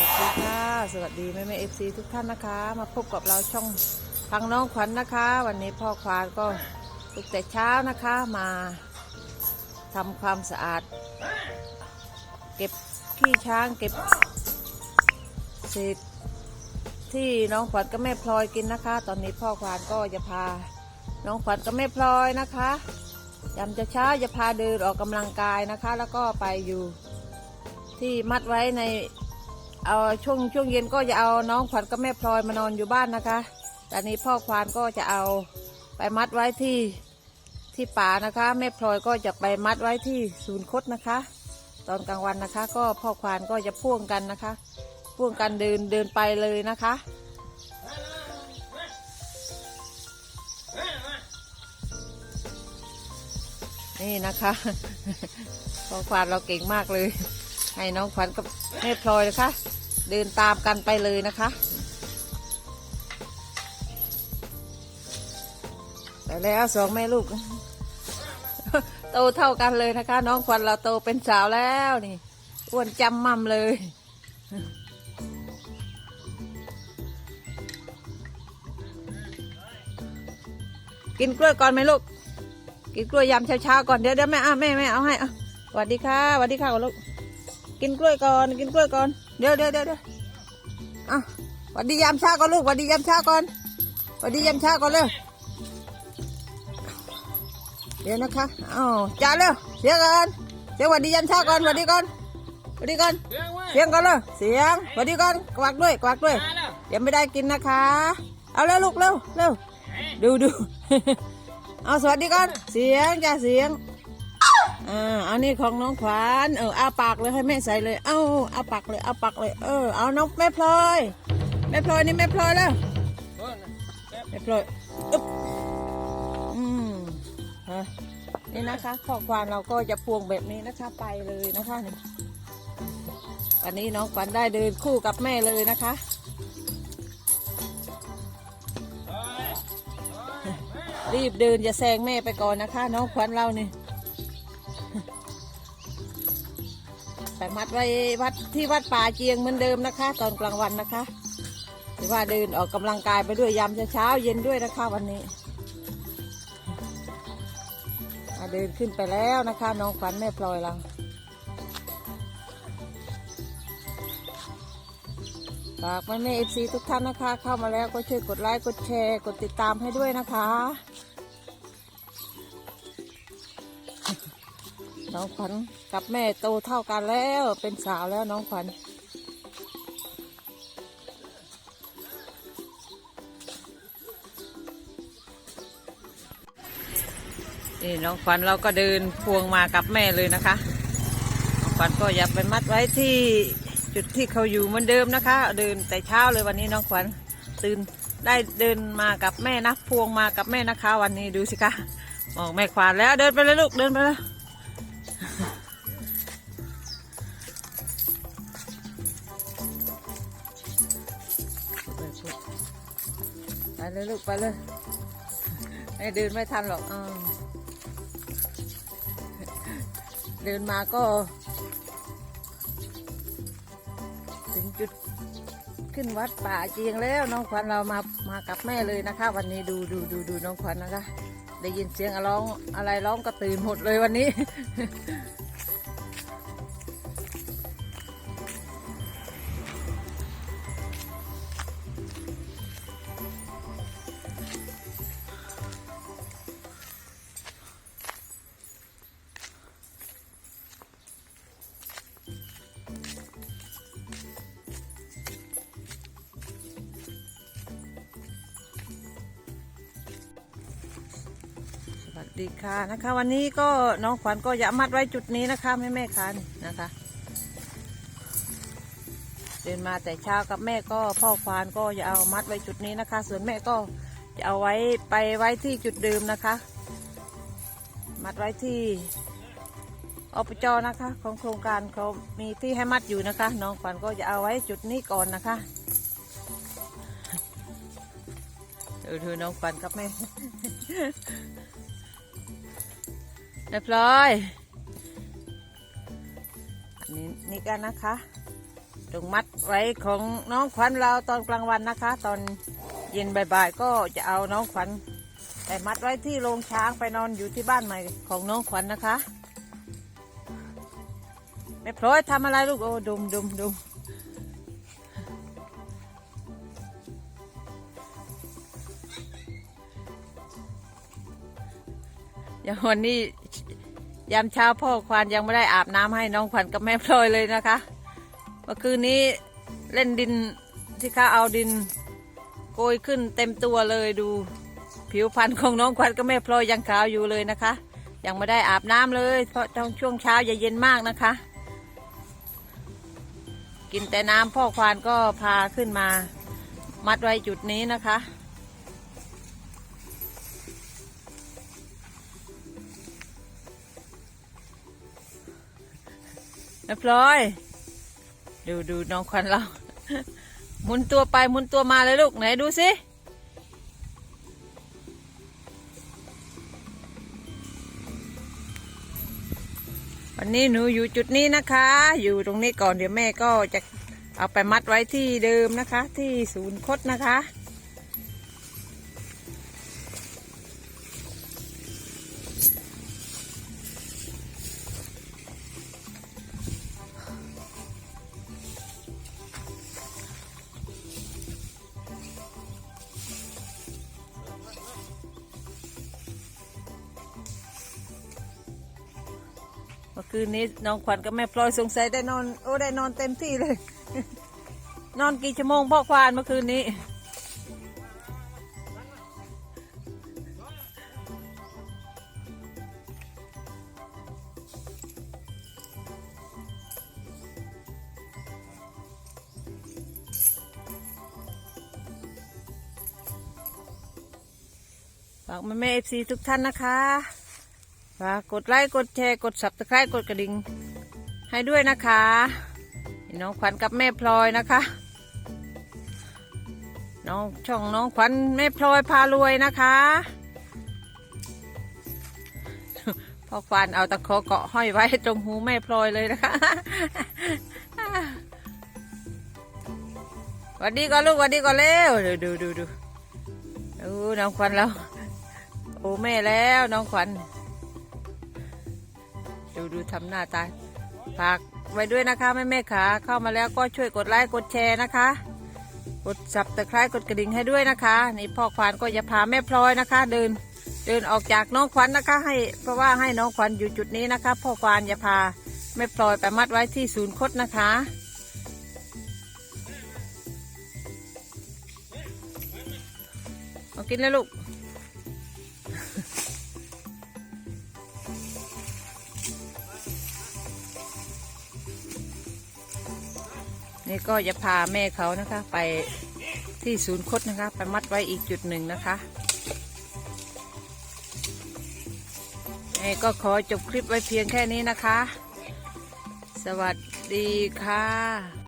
วัสดีค่ะ สวัสดีแม่แม่เอฟซีทุกท่านนะคะ มาพบกับเราช่องพังน้องขวัญนะคะ วันนี้พ่อควานก็ลุกแต่เช้านะคะมาทำความสะอาด เก็บขี้ช้างเก็บเศษที่น้องขวัญกับแม่พลอยกินนะคะ ตอนนี้พ่อควานก็จะพา น้องขวัญกับแม่พลอยนะคะยามจะเช้าจะพาเดินออกกำลังกายนะคะ แล้วก็ไปอยู่ที่มัดไว้ใน เอาช่วงช่วงเย็นก็จะเอาน้องขวัญกับแม่พลอยมานอนอยู่บ้านนะคะตอนนี้พ่อควานก็จะเอาไปมัดไว้ที่ที่ป่านะคะ แม่พลอยก็จะไปมัดไว้ที่ศูนย์คดนะคะ ตอนกลางวันนะคะ ก็พ่อควานก็จะพ่วงกันนะคะ พ่วงกันเดินเดินไปเลยนะคะนี่นะคะพ่อควานเราเก่งมากเลย ให้น้องขวัญกับแม่พลอยนะคะ เดินตามกันไปเลยนะคะไปแล้วสองแม่ลูก โตเท่ากันเลยนะคะ น้องขวัญเราโตเป็นสาวแล้วนี่อ้วนจำมั่มเลยกินกล้วยก่อนไหมลูก กินกล้วยยำเช้าๆก่อนเดี๋ยวเดี๋ยวแม่อะแม่แม่เอาให้อะสวัสดีค่ะสวัสดีค่ะก่อนลูก กินกล้วยก่อน กินกล้วยก่อน เดี๋ยวเดี๋ยวเดี๋ยวเดี๋ยวอะสวัสดียามเช้าก่อนลูกสวัสดียามเช้าก่อนสวัสดียามเช้าก่อนเร็วเดี๋ยวนะคะอ้าวจ้าเร็วเสียงก่อนเสียงสวัสดียามเช้าก่อนสวัสดีก่อนสวัสดีก่อนเรื่องว่าเสียงก่อนเลยเสียงสวัสดีก่อน กวักด้วย กวักด้วยมาแล้วเดี๋ยวไม่ได้กินนะคะ เอาเร็วลูกเร็วเร็วดูดูเอาสวัสดีก่อน เสียงจ้าเสียง อ่าอันนี้ของน้องขวานเออเอาปากเลยให้แม่ใส่เลย เอ้าอาปากเลยเอาปากเลย เออเอาน้องแม่พลอยแม่พลอยนี่แม่พลอยแล้วแป๊บแม่พลอยอึ๊บอืมฮะนี่นะคะข้อความเราก็จะพวงแบบนี้นะคะไปเลยนะคะนี่วันนี้น้องขวัญได้เดินคู่กับแม่เลยนะคะรีบเดินอย่าแซงแม่ไปก่อนนะคะ น้องขวัญเรานี่ ไปมัดไว้วัดที่วัดป่าเจียงเหมือนเดิมนะคะ ตอนกลางวันนะคะหรือว่าเดินออกกำลังกายไปด้วยยามเช้าเย็นด้วยนะคะวันนี้เดินขึ้นไปแล้วนะคะ น้องขวัญแม่พลอยเราฝากแม่แม่เอฟซีทุกท่านนะคะ เข้ามาแล้วก็ช่วยกดไลค์กดแชร์ กดติดตามให้ด้วยนะคะ น้องขวัญกับแม่โตเท่ากันแล้วเป็นสาวแล้วน้องขวัญนี่น้องขวัญเราก็เดินพวงมากับแม่เลยนะคะ น้องขวัญก็อย่าไปมัดไว้ที่จุดที่เขาอยู่เหมือนเดิมนะคะ เดินแต่เช้าเลยวันนี้น้องขวัญตื่นได้เดินมากับแม่นะพวงมากับแม่นะคะ วันนี้ดูสิคะมองแม่ขวานแล้วเดินไปเลยลูกเดินไปเลย ไปเลยลูกไปเลยไม่เดินไม่ทันหรอกอ้าวเดินมาก็ ถึงจุดขึ้นวัดป่าเจียงแล้ว น้องขวัญเรามามากับแม่เลยนะคะ วันนี้ดูดูดูดูน้องขวัญนะคะ ได้ยินเสียงร้องอะไรร้องก็ตื่นหมดเลยวันนี้ ดีค่ะนะคะ วันนี้ก็น้องขวัญก็อย่ามัดไว้จุดนี้นะคะแม่แม่ค่ะนี่นะคะ เดินมาแต่เช้ากับแม่ก็พ่อควานก็จะเอามัดไว้จุดนี้นะคะ ส่วนแม่ก็จะเอาไว้ไปไว้ที่จุดเดิมนะคะ มัดไว้ที่อบจนะคะ ของโครงการเขามีที่ให้มัดอยู่นะคะ น้องขวัญก็จะเอาไว้จุดนี้ก่อนนะคะดูดูน้องขวัญกับแม่ เรียบร้อยอันนี้นี่กันนะคะตรงมัดไว้ของน้องขวัญเราตอนกลางวันนะคะ ตอนเย็นบ่ายๆก็จะเอาน้องขวัญไปมัดไว้ที่โรงช้างไปนอนอยู่ที่บ้านใหม่ของน้องขวัญนะคะแม่พลอยทำอะไรลูกโอ้ดุมดุมดุมอย่างวันนี้ ยามเช้าพ่อควานยังไม่ได้อาบน้ำให้น้องขวัญกับแม่พลอยเลยนะคะเมื่อคืนนี้เล่นดินที่เขาเอาดินโกยขึ้นเต็มตัวเลยดู ผิวพรรณของน้องขวัญกับแม่พลอยยังขาวอยู่เลยนะคะ ยังไม่ได้อาบน้ำเลย เพราะตอนช่วงเช้าอย่าเย็นมากนะคะ กินแต่น้ำพ่อควานก็พาขึ้นมา มัดไว้จุดนี้นะคะ แม่พลอย ดูดูน้องควันเราหมุนตัวไปหมุนตัวมาเลยลูกไหนดูสิวันนี้หนูอยู่จุดนี้นะคะ อยู่ตรงนี้ก่อนเดี๋ยวแม่ก็จะเอาไปมัดไว้ที่เดิมนะคะ ที่ศูนย์คดนะคะ มื่อคืนนี้น้องขวัญกับแม่พลอยสงสัยได้นอน โอ้ได้นอนเต็มที่เลย นอนกี่ชั่วโมงพ่อควานเมื่อคืนนี้ฝากแม่แม่เอฟซีทุกท่านนะคะ ฝากกดไลค์กดแชร์กด subscribe กดกระดิ่งให้ด้วยนะคะน้องขวัญกับแม่พลอยนะคะ น้องช่องน้องขวัญแม่พลอยพารวยนะคะพ่อควานเอาตะขอเกาะห้อยไว้ตรงหูแม่พลอยเลยนะคะหวัสดีก่อนลูกหวัสดีก่อนเร็วดูดูดูดูน้องขวัญเราโอ้แม่แล้วน้องขวัญ ดูดูทำหน้าตาฝากไว้ด้วยนะคะแม่แม่ขาเข้ามาแล้วก็ช่วยกดไลค์กดแชร์นะคะ กดสับตะไคร้กดกระดิ่งให้ด้วยนะคะนี่พ่อควานก็จะพาแม่พลอยนะคะ เดินเดินออกจากน้องขวัญนะคะ ให้เพราะว่าให้น้องขวัญอยู่จุดนี้นะคะ พ่อควานจะพาแม่พลอยไปมัดไว้ที่ศูนย์คดนะคะมากินเลยลูก นี่ก็จะพาแม่เขานะคะ ไปที่ศูนย์คดนะคะ ไปมัดไว้อีกจุดหนึ่งนะคะแม่ก็ขอจบคลิปไว้เพียงแค่นี้นะคะ สวัสดีค่ะ